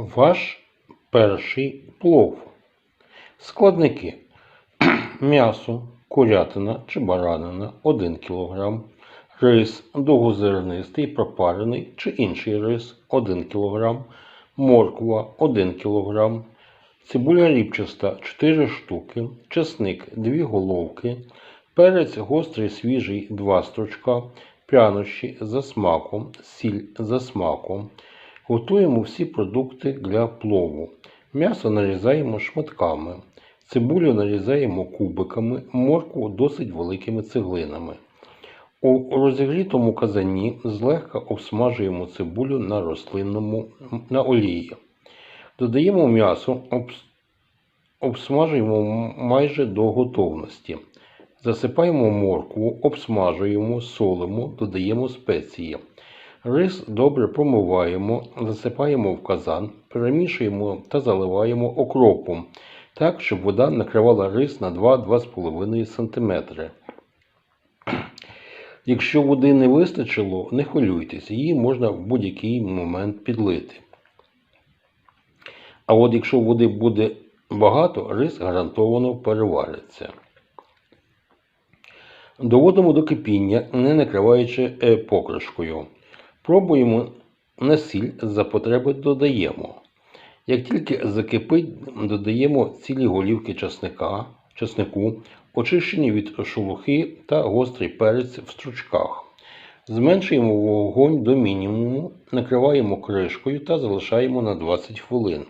Ваш перший плов. Складники. М'ясо, курятина чи баранина 1 кг, рис довгозернистий, пропарений чи інший рис 1 кг, морква 1 кг, цибуля рібчаста 4 штуки, чесник 2 головки, перець гострий свіжий 2 стручка, прянощі за смаком, сіль за смаком. Готуємо всі продукти для плову. М'ясо нарізаємо шматками. Цибулю нарізаємо кубиками, моркву досить великими цеглинами. У розігрітому казані злегка обсмажуємо цибулю на рослинному на олії. Додаємо м'ясо, обсмажуємо майже до готовності. Засипаємо моркву, обсмажуємо, солимо, додаємо спеції. Рис добре промиваємо, засипаємо в казан, перемішуємо та заливаємо окропом, так, щоб вода накривала рис на 2-2,5 см. Якщо води не вистачило, не хвилюйтесь, її можна в будь-який момент підлити. А от якщо води буде багато, рис гарантовано перевариться. Доводимо до кипіння, не накриваючи е, покришкою. Пробуємо на сіль за потреби додаємо. Як тільки закипить, додаємо цілі голівки часника, часнику, очищені від шелухи та гострий перець в стручках. Зменшуємо вогонь до мінімуму, накриваємо кришкою та залишаємо на 20 хвилин.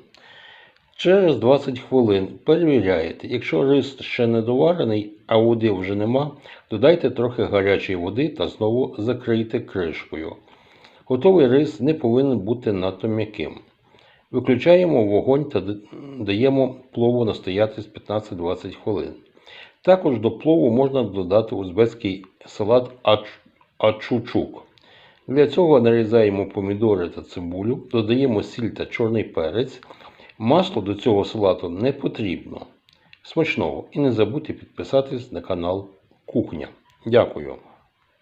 Через 20 хвилин перевіряєте, якщо рис ще не доварений, а води вже нема, додайте трохи гарячої води та знову закрийте кришкою. Готовий рис не повинен бути надто м'яким. Виключаємо вогонь та даємо плову настоятись 15-20 хвилин. Також до плову можна додати узбецький салат ач- ачучук. Для цього нарізаємо помідори та цибулю, додаємо сіль та чорний перець. Масло до цього салату не потрібно. Смачного і не забудьте підписатись на канал Кухня. Дякую.